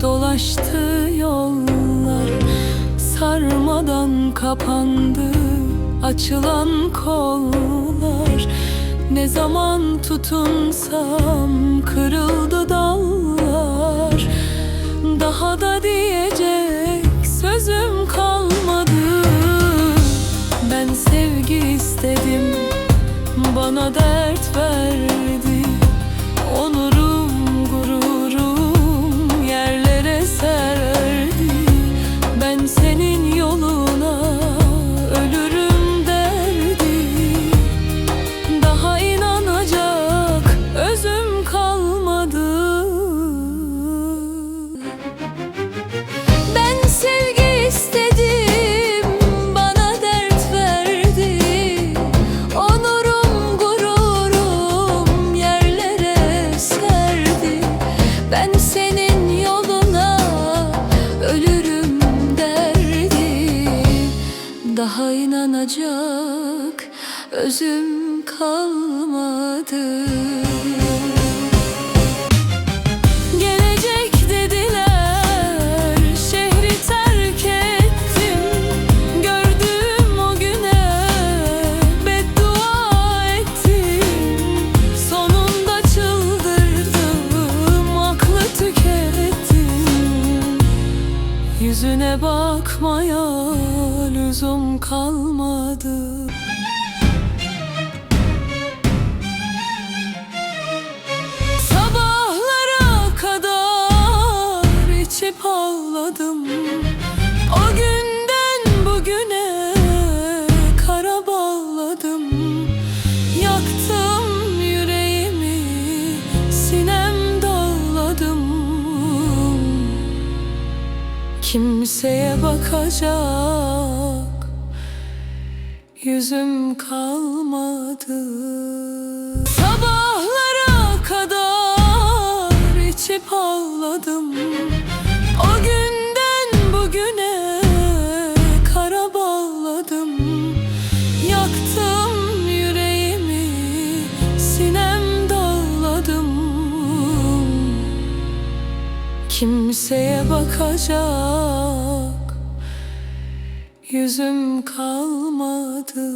Dolaştı yollar. Sarmadan kapandı Açılan kollar. Ne zaman tutunsam Kırıldı dallar. Daha da diyecek Sözüm kalmadı. Ben sevgi istedim Bana dert verdi Daha inanacak özüm kalmadı. Gelecek dediler, şehri terk ettim. Gördüğüm o güne beddua ettim. Sonunda çıldırdım, aklı tükettim. Yüzüne bakmaya kalmadı. Sabahlara kadar içip ağladım. O günden bugüne kara bağladım. Yaktım yüreğimi sinem dağladım. Kimseye bakacak yüzüm kalmadı. Sabahlara kadar içip ağladım. O günden bugüne kara bağladım. Yaktım yüreğimi sinem dağladım. Kimseye bakacak yüzüm kalmadı